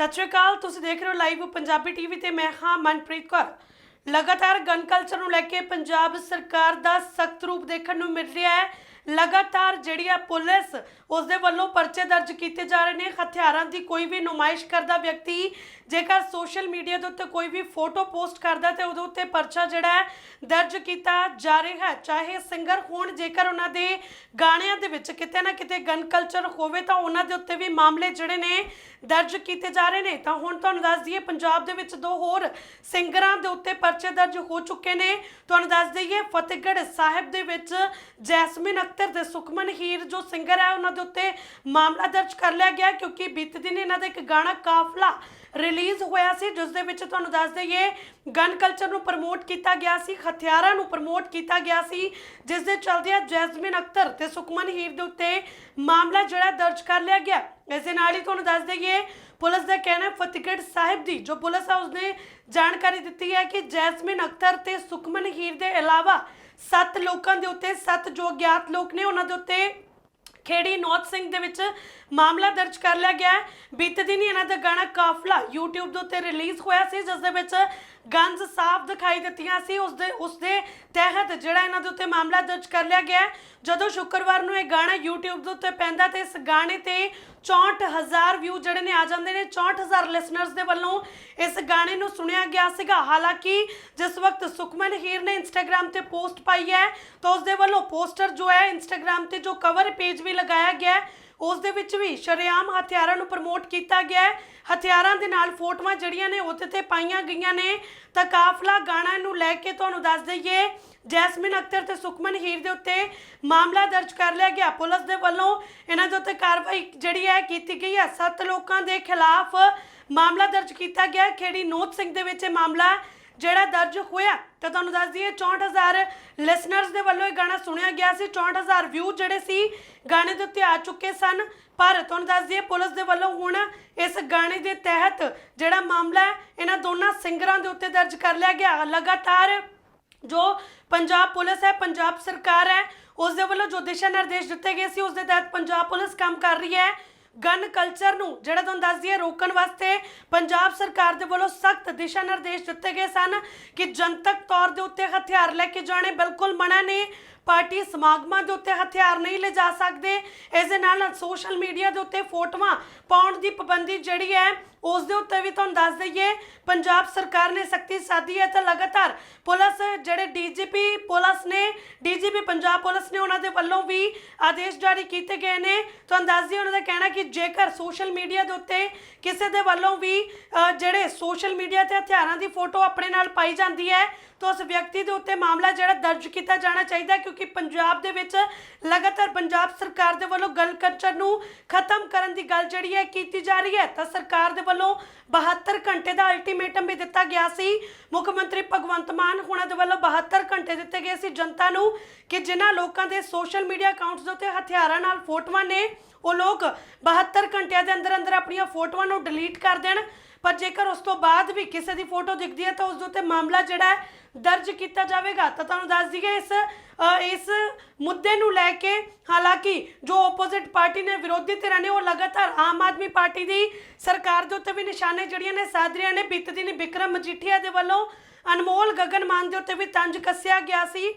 ਸਤਿ ਸ਼੍ਰੀ ਅਕਾਲ, ਤੁਸੀਂ ਦੇਖ ਰਹੇ ਹੋ ਲਾਈਵ ਪੰਜਾਬੀ ਟੀਵੀ ਤੇ ਮੈਂ ਹਾਂ ਮਨਪ੍ਰੀਤ ਕੌਰ। ਲਗਾਤਾਰ ਗਨ ਕਲਚਰ ਨੂੰ ਲੈ ਕੇ ਪੰਜਾਬ ਸਰਕਾਰ ਦਾ ਸਖਤ ਰੂਪ ਦੇਖਣ ਨੂੰ ਮਿਲ ਰਿਹਾ ਹੈ। ਲਗਾਤਾਰ ਜਿਹੜੀ ਆ ਪੁਲਿਸ ਉਸ ਦੇ ਵੱਲੋਂ ਪਰਚੇ ਦਰਜ ਕੀਤੇ ਜਾ ਰਹੇ ਨੇ। ਹਥਿਆਰਾਂ ਦੀ ਕੋਈ ਵੀ ਨੁਮਾਇਸ਼ ਕਰਦਾ ਵਿਅਕਤੀ ਜੇਕਰ ਸੋਸ਼ਲ ਮੀਡੀਆ ਦੇ ਉੱਤੇ ਕੋਈ ਵੀ ਫੋਟੋ ਪੋਸਟ ਕਰਦਾ ਤੇ ਉਹਦੇ ਉੱਤੇ ਪਰਚਾ ਜਿਹੜਾ ਹੈ ਦਰਜ ਕੀਤਾ ਜਾ ਰਿਹਾ ਹੈ। ਚਾਹੇ ਸਿੰਗਰ ਹੋਣ, ਜੇਕਰ ਉਹਨਾਂ ਦੇ ਗਾਣਿਆਂ ਦੇ ਵਿੱਚ ਕਿਤੇ ਨਾ ਕਿਤੇ ਗਨ ਕਲਚਰ ਹੋਵੇ ਤਾਂ ਉਹਨਾਂ ਦੇ ਉੱਤੇ ਵੀ ਮਾਮਲੇ ਜਿਹੜੇ ਨੇ ਦਰਜ ਕੀਤੇ ਜਾ ਰਹੇ ਨੇ। ਤਾਂ ਹੁਣ ਤੁਹਾਨੂੰ ਦੱਸ ਦਈਏ, ਪੰਜਾਬ ਦੇ ਵਿੱਚ ਦੋ ਹੋਰ ਸਿੰਗਰਾਂ ਦੇ ਉੱਤੇ ਪਰਚੇ ਦਰਜ ਹੋ ਚੁੱਕੇ ਨੇ। ਤੁਹਾਨੂੰ ਦੱਸ ਦਈਏ, ਫਤਿਹਗੜ੍ਹ ਸਾਹਿਬ ਦੇ ਵਿੱਚ ਜੈਸਮਿਨ ਅਖਤਰ ਤੇ ਸੁਖਮਨ ਹੀਰ ਜੋ ਸਿੰਗਰ ਹੈ, ਉਹਨਾਂ ਦੇ ਉੱਤੇ ਮਾਮਲਾ ਦਰਜ ਕਰ ਲਿਆ ਗਿਆ ਕਿਉਂਕਿ ਬੀਤੇ ਦਿਨ ਇਹਨਾਂ ਦਾ ਇੱਕ ਗਾਣਾ ਕਾਫਲਾ ਰਿਲੀਜ਼ ਹੋਇਆ ਸੀ, ਜਿਸ ਦੇ ਵਿੱਚ ਤੁਹਾਨੂੰ ਦੱਸ ਦਈਏ, ਗਨ ਕਲਚਰ ਨੂੰ ਪ੍ਰਮੋਟ ਕੀਤਾ ਗਿਆ ਸੀ, ਹਥਿਆਰਾਂ ਨੂੰ ਪ੍ਰਮੋਟ ਕੀਤਾ ਗਿਆ ਸੀ, ਜਿਸ ਦੇ ਚਲਦਿਆਂ ਜੈਸਮਿਨ ਅਖਤਰ ਤੇ ਸੁਖਮਨ ਹੀਰ ਦੇ ਉੱਤੇ ਮਾਮਲਾ ਜਿਹੜਾ ਦਰਜ ਕਰ ਲਿਆ ਗਿਆ ਇਸ ਦੇ ਨਾਲ ਹੀ ਤੁਹਾਨੂੰ ਦੱਸ ਦਈਏ, ਪੁਲਿਸ ਦਾ ਕਹਿਣਾ ਹੈ, ਫਤਿਹਗੜ੍ਹ ਸਾਹਿਬ ਦੀ ਜੋ ਪੁਲਿਸ ਹੈ ਉਸਨੇ ਜਾਣਕਾਰੀ ਦਿੱਤੀ ਹੈ ਕਿ ਜੈਸਮਿਨ ਅਖਤਰ ਤੇ ਸੁਖਮਨ ਹੀਰ ਦੇ ਇਲਾਵਾ ਸੱਤ ਲੋਕਾਂ ਦੇ ਉੱਤੇ, ਸੱਤ ਜੋ ਅਗਿਆਤ ਲੋਕ ਨੇ, ਉਹਨਾਂ ਦੇ ਉੱਤੇ ਖੇੜੀ ਨੌਤ ਸਿੰਘ ਦੇ ਵਿੱਚ ਮਾਮਲਾ ਦਰਜ ਕਰ ਲਿਆ ਗਿਆ ਹੈ। ਬੀਤੇ ਦਿਨ ਹੀ ਇਹਨਾਂ ਦਾ ਗਾਣਾ ਕਾਫਲਾ YouTube ਦੇ ਉੱਤੇ ਰਿਲੀਜ਼ ਹੋਇਆ ਸੀ, ਜਿਸ ਦੇ ਵਿੱਚ ਗੰਜ ਸਾਫ਼ ਦਿਖਾਈ ਦਿੱਤੀਆਂ ਸੀ। ਉਸ ਦੇ ਉਸ ਦੇ ਤਹਿਤ ਜਿਹੜਾ ਇਹਨਾਂ ਦੇ ਉੱਤੇ ਮਾਮਲਾ ਦਰਜ ਕਰ ਲਿਆ ਗਿਆ ਜਦੋਂ ਸ਼ੁੱਕਰਵਾਰ ਨੂੰ ਇਹ ਗਾਣਾ YouTube ਦੇ ਉੱਤੇ ਪੈਂਦਾ ਤੇ ਇਸ ਗਾਣੇ ਤੇ 64000 ਵਿਊ ਜਿਹੜੇ ਨੇ ਆ ਜਾਂਦੇ ਨੇ 64000 ਲਿਸਨਰਸ ਦੇ ਵੱਲੋਂ ਇਸ ਗਾਣੇ ਨੂੰ ਸੁਣਿਆ ਗਿਆ ਸੀਗਾ। ਹਾਲਾਂਕਿ ਜਿਸ ਵਕਤ ਸੁਖਮਨ ਹੀਰ ਨੇ ਇੰਸਟਾਗ੍ਰam ਤੇ ਪੋਸਟ ਪਾਈ ਹੈ, ਤਾਂ ਉਸ ਦੇ ਵੱਲੋਂ ਪੋਸਟਰ ਜੋ ਹੈ ਇੰਸਟਾਗ੍ਰam ਤੇ ਜੋ ਕਵਰ ਪੇਜ ਵੀ ਲਗਾਇਆ ਗਿਆ ਹੈ ਉਸ ਦੇ ਵਿੱਚ ਵੀ ਸ਼ਰੇਆਮ ਹਥਿਆਰਾਂ ਨੂੰ ਪ੍ਰਮੋਟ ਕੀਤਾ ਗਿਆ ਹੈ। ਹਥਿਆਰਾਂ ਦੇ ਨਾਲ ਫੋਟੋਆਂ ਜਿਹੜੀਆਂ ਨੇ ਉਹਦੇ ਤੇ ਪਾਈਆਂ ਗਈਆਂ ਨੇ। ਤਾਂ ਕਾਫਲਾ ਗਾਣਾ ਨੂੰ ਲੈ ਕੇ ਤੁਹਾਨੂੰ ਦੱਸ ਦਈਏ, ਜੈਸਮਿਨ ਅਖਤਰ ਤੇ ਸੁਖਮਨ ਹੀਰ ਦੇ ਉੱਤੇ ਮਾਮਲਾ ਦਰਜ ਕਰ ਲਿਆ ਗਿਆ। ਪੁਲਿਸ ਦੇ ਵੱਲੋਂ ਇਹਨਾਂ ਦੇ ਉੱਤੇ ਕਾਰਵਾਈ ਜਿਹੜੀ ਹੈ ਕੀਤੀ ਗਈ ਹੈ। ਸੱਤ ਲੋਕਾਂ ਦੇ ਖਿਲਾਫ ਮਾਮਲਾ ਦਰਜ ਕੀਤਾ ਗਿਆ ਖੇੜੀ ਨੋਤ ਸਿੰਘ ਦੇ ਵਿੱਚ ਇਹ ਮਾਮਲਾ ਜਿਹੜਾ ਦਰਜ ਹੋਇਆ, ਤਾਂ ਤੁਹਾਨੂੰ ਦੱਸ ਦਈਏ 64000 ਲਿਸਨਰਸ ਦੇ ਵੱਲੋਂ ਇਹ ਗਾਣਾ ਸੁਣਿਆ ਗਿਆ ਸੀ। 64000 ਵਿਊ ਜਿਹੜੇ ਸੀ, ਗਾਣੇ ਦੇ ਉੱਤੇ ਆ ਚੁੱਕੇ ਸਨ। ਪਰ ਤੁਹਾਨੂੰ ਦੱਸ ਦਈਏ, ਪੁਲਿਸ ਦੇ ਵੱਲੋਂ ਹੁਣ ਇਸ ਗਾਣੇ ਦੇ ਤਹਿਤ ਜਿਹੜਾ ਮਾਮਲਾ ਹੈ, ਇਹਨਾਂ ਦੋਨਾਂ ਸਿੰਗਰਾਂ ਦੇ ਉੱਤੇ ਦਰਜ ਕਰ ਲਿਆ ਗਿਆ। ਲਗਾਤਾਰ ਜੋ ਪੰਜਾਬ ਪੁਲਿਸ ਹੈ, ਪੰਜਾਬ ਸਰਕਾਰ ਹੈ, ਉਸ ਦੇ ਵੱਲੋਂ ਜੋ ਦਿਸ਼ਾ ਨਿਰਦੇਸ਼ ਦਿੱਤੇ ਗਏ ਸੀ, ਉਸ ਦੇ ਤਹਿਤ ਪੰਜਾਬ ਪੁਲਿਸ ਕੰਮ ਕਰ ਰਹੀ ਹੈ। ਗਨ ਕਲਚਰ ਨੂੰ, ਜਿਹੜਾ ਤੁਹਾਨੂੰ ਦੱਸ ਦਈਏ, ਰੋਕਣ ਵਾਸਤੇ ਪੰਜਾਬ ਸਰਕਾਰ ਦੇ ਵੱਲੋਂ ਸਖਤ ਦਿਸ਼ਾ ਨਿਰਦੇਸ਼ ਦਿੱਤੇ ਗਏ ਸਨ ਕਿ ਜਨਤਕ ਤੌਰ ਦੇ ਉੱਤੇ ਹਥਿਆਰ ਲੈ ਕੇ ਜਾਣੇ ਬਿਲਕੁਲ ਮਨਾ ਨੇ। ਪਾਰਟੀ ਸਮਾਗਮਾਂ ਦੇ ਉੱਤੇ ਹਥਿਆਰ ਨਹੀਂ ਲਿਜਾ ਸਕਦੇ। ਇਸ ਦੇ ਨਾਲ ਸੋਸ਼ਲ ਮੀਡੀਆ ਦੇ ਉੱਤੇ ਫੋਟੋਆਂ ਪਾਉਣ ਦੀ ਪਾਬੰਦੀ ਜਿਹੜੀ ਹੈ, ਉਸ ਦੇ ਉੱਤੇ ਵੀ ਤੁਹਾਨੂੰ ਦੱਸ ਦਈਏ। ਪੰਜਾਬ ਸਰਕਾਰ ਨੇ ਸਖਤੀ ਸਾਧੀ ਹੈ ਤਾਂ ਲਗਾਤਾਰ ਪੁਲਿਸ ਜਿਹੜੇ ਡੀਜੀਪੀ ਪੁਲਿਸ ਨੇ, ਡੀਜੀਪੀ ਪੰਜਾਬ ਪੁਲਿਸ ਨੇ ਉਹਨਾਂ ਦੇ ਵੱਲੋਂ ਵੀ ਆਦੇਸ਼ ਜਾਰੀ ਕੀਤੇ ਗਏ ਨੇ। ਤੁਹਾਨੂੰ ਦੱਸ ਦਈਏ ਉਹਨਾਂ ਦਾ ਕਹਿਣਾ ਕਿ ਜੇਕਰ ਸੋਸ਼ਲ ਮੀਡੀਆ ਦੇ ਉੱਤੇ ਕਿਸੇ ਦੇ ਵੱਲੋਂ ਵੀ ਜਿਹੜੇ ਸੋਸ਼ਲ ਮੀਡੀਆ ਤੇ ਹਥਿਆਰਾਂ ਦੀ ਫੋਟੋ ਆਪਣੇ ਨਾਲ ਪਾਈ ਜਾਂਦੀ ਹੈ, ਤਾਂ ਉਸ ਵਿਅਕਤੀ ਦੇ ਉੱਤੇ ਮਾਮਲਾ ਜਿਹੜਾ ਦਰਜ ਕੀਤਾ ਜਾਣਾ ਚਾਹੀਦਾ ਹੈ ਕਿਉਂਕਿ ਪੰਜਾਬ ਦੇ ਵਿੱਚ ਲਗਾਤਾਰ ਪੰਜਾਬ ਸਰਕਾਰ ਦੇ ਵੱਲੋਂ ਗਲ ਕਲਚਰ ਨੂੰ ਖਤਮ ਕਰਨ ਦੀ ਗੱਲ ਜਿਹੜੀ ਹੈ ਕੀਤੀ ਜਾ ਰਹੀ ਹੈ, ਤਾਂ ਸਰਕਾਰ ਦੇ ਵੱਲੋਂ 72 ਘੰਟੇ ਦਾ ਅਲਟੀਮੇਟਮ ਵੀ ਦਿੱਤਾ ਗਿਆ ਸੀ। ਮੁੱਖ ਮੰਤਰੀ ਭਗਵੰਤ ਮਾਨ ਹੁਣਾਂ ਦੇ ਵੱਲੋਂ 72 ਘੰਟੇ ਦਿੱਤੇ ਗਏ ਸੀ। ਜਨਤਾ ਨੂੰ ਕਿ ਜਿਨ੍ਹਾਂ ਲੋਕਾਂ ਦੇ ਸੋਸ਼ਲ ਮੀਡੀਆ ਅਕਾਊਂਟਸ ਦੇ ਉੱਤੇ ਹਥਿਆਰਾਂ ਨਾਲ ਫੋਟੋਆਂ ਨੇ, ਉਹ ਲੋਕ 72 ਘੰਟਿਆਂ ਦੇ ਅੰਦਰ ਅੰਦਰ ਆਪਣੀਆਂ ਫੋਟੋਆਂ ਨੂੰ ਡਿਲੀਟ ਕਰ ਦੇਣ। ਪਰ ਜੇਕਰ ਉਸ ਤੋਂ ਬਾਅਦ ਵੀ ਕਿਸੇ ਦੀ ਫੋਟੋ ਦਿਖਦੀ ਹੈ ਤਾਂ ਉਸ ਦੇ ਉੱਤੇ ਮਾਮਲਾ ਜਿਹੜਾ ਹੈ ਦਰਜ ਕੀਤਾ ਜਾਵੇਗਾ। ਤਾਂ ਤੁਹਾਨੂੰ ਦੱਸ ਦਈਏ ਇਸ ਇਸ ਮੁੱਦੇ ਨੂੰ ਲੈ ਕੇ ਹਾਲਾਂਕਿ ਜੋ ਆਪੋਜ਼ਿਟ ਪਾਰਟੀ ਨੇ ਵਿਰੋਧੀ ਧਿਰਾਂ ਨੇ ਉਹ ਲਗਾਤਾਰ ਆਮ ਆਦਮੀ ਪਾਰਟੀ ਦੀ ਸਰਕਾਰ ਦੇ ਉੱਤੇ ਵੀ ਨਿਸ਼ਾਨੇ ਜਿਹੜੀਆਂ ਨੇ ਸਾਧ ਰਹੀਆਂ ਨੇ। ਬੀਤੇ ਦਿਨੀ ਬਿਕਰਮ ਮਜੀਠੀਆ ਦੇ ਵੱਲੋਂ ਅਨਮੋਲ ਗਗਨ ਮਾਨ ਦੇ ਉੱਤੇ ਵੀ ਤੰਜ ਕੱਸਿਆ ਗਿਆ ਸੀ।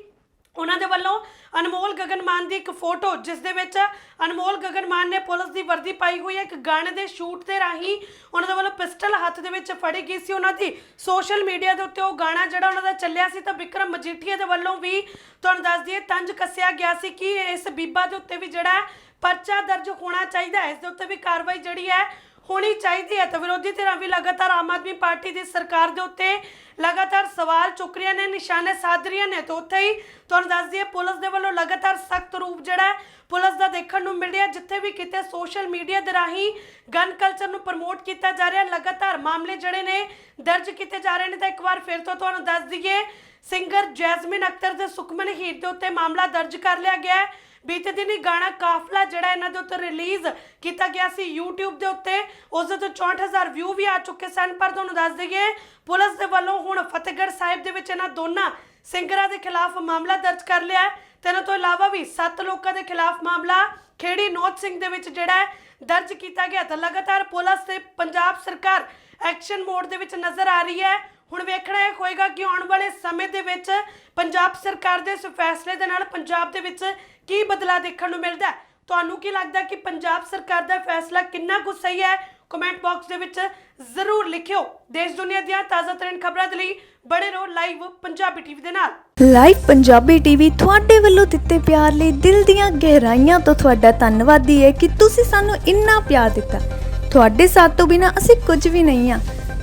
ਉਹਨਾਂ ਦੇ ਵੱਲੋਂ ਅਨਮੋਲ ਗਗਨ ਮਾਨ ਦੀ ਇੱਕ ਫੋਟੋ, ਜਿਸ ਦੇ ਵਿੱਚ ਅਨਮੋਲ ਗਗਨ ਮਾਨ ਨੇ ਪੁਲਿਸ ਦੀ ਵਰਦੀ ਪਾਈ ਹੋਈ ਹੈ। ਇੱਕ ਗਾਣੇ ਦੇ ਸ਼ੂਟ ਦੇ ਰਾਹੀਂ ਉਹਨਾਂ ਦੇ ਵੱਲੋਂ ਪਿਸਟਲ ਹੱਥ ਦੇ ਵਿੱਚ ਫੜੀ ਗਈ ਸੀ। ਉਹਨਾਂ ਦੀ ਸੋਸ਼ਲ ਮੀਡੀਆ ਦੇ ਉੱਤੇ ਉਹ ਗਾਣਾ ਜਿਹੜਾ ਉਹਨਾਂ ਦਾ ਚੱਲਿਆ ਸੀ ਤਾਂ ਵਿਕਰਮ ਮਜੀਠੀਆ ਦੇ ਵੱਲੋਂ ਵੀ ਤੁਹਾਨੂੰ ਦੱਸ ਦਈਏ, ਤੰਜ ਕੱਸਿਆ ਗਿਆ ਸੀ ਕਿ ਇਸ ਬੀਬਾ ਦੇ ਉੱਤੇ ਵੀ ਜਿਹੜਾ ਪਰਚਾ ਦਰਜ ਹੋਣਾ ਚਾਹੀਦਾ ਹੈ। ਇਸ ਦੇ ਉੱਤੇ ਵੀ ਕਾਰਵਾਈ ਜਿਹੜੀ ਹੈ ਹੋਣੀ ਚਾਹੀਦੀ ਹੈ। ਤਾਂ ਵਿਰੋਧੀ ਧਿਰਾਂ ਵੀ ਲਗਾਤਾਰ ਆਮ ਆਦਮੀ ਪਾਰਟੀ ਦੀ ਸਰਕਾਰ ਦੇ ਉੱਤੇ ਲਗਾਤਾਰ ਸਵਾਲ ਚੁੱਕ ਰਹੀਆਂ ਨੇ, ਨਿਸ਼ਾਨੇ ਸਾਧ ਰਹੀਆਂ ਨੇ। ਤਾਂ ਉੱਥੇ ਹੀ ਤੁਹਾਨੂੰ ਦੱਸ ਦਈਏ, ਪੁਲਿਸ ਦੇ ਵੱਲੋਂ ਲਗਾਤਾਰ ਸਖਤ ਰੂਪ ਜਿਹੜਾ ਪੁਲਿਸ ਦਾ ਦੇਖਣ ਨੂੰ ਮਿਲ ਰਿਹਾ। ਜਿੱਥੇ ਵੀ ਕਿਤੇ ਸੋਸ਼ਲ ਮੀਡੀਆ ਦੇ ਰਾਹੀਂ ਗਨ ਕਲਚਰ ਨੂੰ ਪ੍ਰਮੋਟ ਕੀਤਾ ਜਾ ਰਿਹਾ। ਲਗਾਤਾਰ ਮਾਮਲੇ ਜਿਹੜੇ ਨੇ ਦਰਜ ਕੀਤੇ ਜਾ ਰਹੇ ਨੇ। ਤਾਂ ਇੱਕ ਵਾਰ ਫਿਰ ਤੋਂ ਤੁਹਾਨੂੰ ਦੱਸ ਦਈਏ ਸਿੰਗਰ ਜੈਸਮਿਨ ਅਖਤਰ ਤੇ ਸੁਖਮਨ ਹੀਰ ਦੇ ਉੱਤੇ ਮਾਮਲਾ ਦਰਜ ਕਰ ਲਿਆ ਗਿਆ ਹੈ। ਬੀਤੇ ਦਿਨ ਹੀ ਗਾਣਾ ਕਾਫਲਾ ਜਿਹੜਾ ਇਹਨਾਂ ਦੇ ਉੱਤੇ ਰਿਲੀਜ਼ ਕੀਤਾ ਗਿਆ ਸੀ YouTube ਦੇ ਉੱਤੇ, ਉਸ ਦੇ ਤੋਂ 64000 ਵਿਊ ਵੀ ਆ ਚੁੱਕੇ ਸਨ, ਪਰ ਤੁਹਾਨੂੰ ਦੱਸ ਦਈਏ, ਪੁਲਿਸ ਦੇ ਵੱਲੋਂ ਹੁਣ ਫਤਿਹਗੜ੍ਹ ਸਾਹਿਬ ਦੇ ਵਿੱਚ ਇਹਨਾਂ ਦੋਨਾਂ ਸਿੰਗਰਾਂ ਦੇ ਖਿਲਾਫ ਮਾਮਲਾ ਦਰਜ ਕਰ ਲਿਆ ਹੈ। ਤੇ ਇਹਨਾਂ ਤੋਂ ਇਲਾਵਾ ਵੀ 7 ਲੋਕਾਂ ਦੇ ਖਿਲਾਫ ਮਾਮਲਾ ਖੇੜੀ ਨੌਤ ਸਿੰਘ ਦੇ ਵਿੱਚ ਜਿਹੜਾ ਹੈ, ਦਰਜ ਕੀਤਾ ਗਿਆ। ਤਾਂ ਲਗਾਤਾਰ ਪੁਲਿਸ ਤੇ ਪੰਜਾਬ ਸਰਕਾਰ ਐਕਸ਼ਨ ਮੋਡ ਦੇ ਵਿੱਚ ਨਜ਼ਰ ਆ ਰਹੀ ਹੈ। ਹੁਣ ਵੇਖਣਾ ਇਹ ਹੋਏਗਾ ਕਿ ਆਉਣ ਵਾਲੇ ਸਮੇਂ ਦੇ ਵਿੱਚ ਪੰਜਾਬ ਸਰਕਾਰ ਦੇ ਇਸ ਫੈਸਲੇ ਦੇ ਨਾਲ ਪੰਜਾਬ ਦੇ ਵਿੱਚ ਕੀ ਬਦਲਾਅ ਦੇਖਣ ਨੂੰ ਮਿਲਦਾ ਹੈ? ਤੁਹਾਨੂੰ ਕੀ ਲੱਗਦਾ ਕਿ ਪੰਜਾਬ ਸਰਕਾਰ ਦਾ ਫੈਸਲਾ ਕਿੰਨਾ ਕੁ ਸਹੀ ਹੈ? ਕਮੈਂਟ ਬਾਕਸ ਦੇ ਵਿੱਚ ਜ਼ਰੂਰ ਲਿਖਿਓ। ਦੇਸ਼ ਦੁਨੀਆ ਦੀਆਂ ਤਾਜ਼ਾ ਤਰੀਨ ਖਬਰਾਂ ਦੇ ਲਈ ਬਣੇ ਰਹੋ ਲਾਈਵ ਪੰਜਾਬੀ ਟੀਵੀ ਦੇ ਨਾਲ। ਲਾਈਵ ਪੰਜਾਬੀ ਟੀਵੀ ਤੁਹਾਡੇ ਵੱਲੋਂ ਦਿੱਤੇ ਪਿਆਰ ਲਈ ਦਿਲ ਦੀਆਂ ਗਹਿਰਾਈਆਂ ਤੋਂ ਤੁਹਾਡਾ ਧੰਨਵਾਦੀ ਹੈ ਕਿ ਤੁਸੀਂ ਸਾਨੂੰ ਇੰਨਾ ਪਿਆਰ ਦਿੱਤਾ। ਤੁਹਾਡੇ ਸਾਥ ਤੋਂ ਬਿਨਾ ਅਸੀਂ ਕੁਝ ਵੀ ਨਹੀਂ ਆ